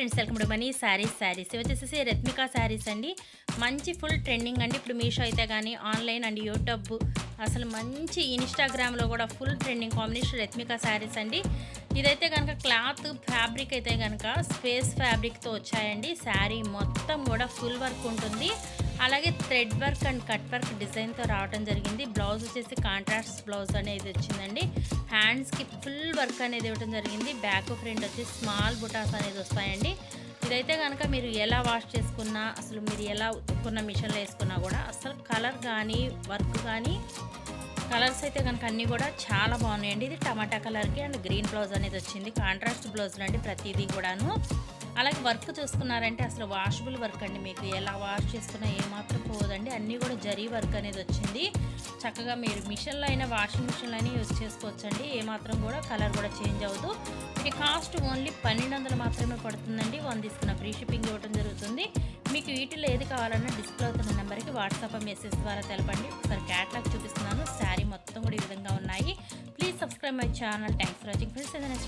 Friends welcome to Mani saris saris. వచ్చేసి రత్మిక శారీస్ అండి. మంచి ఫుల్ ట్రెండింగ్ అండి. ఇప్పుడు మీషో అయితే కానీ ఆన్లైన్ అండ్ యూట్యూబ్. అసలు మంచి ఇన్స్టాగ్రామ్లో కూడా full trending combination Rathmika saris అండి. ఇదైతే కనుక క్లాత్ ఫ్యాబ్రిక్ అయితే కనుక స్పేస్ ఫ్యాబ్రిక్తో వచ్చాయండి. శారీ మొత్తం కూడా ఫుల్ వర్క్ ఉంటుంది. అలాగే thread work and cut work డిజైన్తో రావడం జరిగింది. బ్లౌజ్ వచ్చేసి కాంట్రాస్ట్ బ్లౌజ్ అనేది వచ్చిందండి. హ్యాండ్స్కి ఫుల్ వర్క్ అనేది ఇవ్వడం జరిగింది. బ్యాక్ ఫ్రంట్ వచ్చి స్మాల్ బుటాస్ అనేది వస్తాయండి. ఇదైతే కనుక మీరు ఎలా వాష్ చేసుకున్నా అసలు మీరు ఎలా ఉతుక్కున్న మిషన్లో వేసుకున్నా కూడా అసలు కలర్ కానీ వర్క్ కానీ కలర్స్ అయితే కనుక అన్నీ కూడా చాలా బాగున్నాయండి. ఇది టమాటా కలర్కి అండ్ గ్రీన్ బ్లౌజ్ అనేది వచ్చింది. కాంట్రాస్ట్ బ్లౌజ్ అండి ప్రతిదీ కూడాను. అలాగే వర్క్ చూసుకున్నారంటే అసలు వాషబుల్ వర్క్ అండి మీకు. ఎలా వాష్ చేసుకున్నా ఏమాత్రం పోదండి. అన్నీ కూడా జరీ వర్క్ అనేది వచ్చింది. చక్కగా మీరు మిషన్లో అయినా వాషింగ్ మిషన్లో అయినా యూజ్ చేసుకోవచ్చండి. ఏమాత్రం కూడా కలర్ కూడా చేంజ్ అవ్వదు. ఇది కాస్ట్ ఓన్లీ పన్నెండు వందలు మాత్రమే పడుతుందండి. వన్ తీసుకున్న ఫ్రీ షిప్పింగ్ ఇవ్వడం జరుగుతుంది. మీకు వీటిలో ఏది కావాలన్నా డిస్ప్లే అవుతున్న నెంబర్కి వాట్సాప్ మెసేజ్ ద్వారా తెలపండి. ఒకసారి క్యాట్లాగ్ చూపిస్తున్నాను. శారీ మొత్తం కూడా ఈ విధంగా ఉన్నాయి. Please subscribe my channel thanks for watching friends ఏదైనా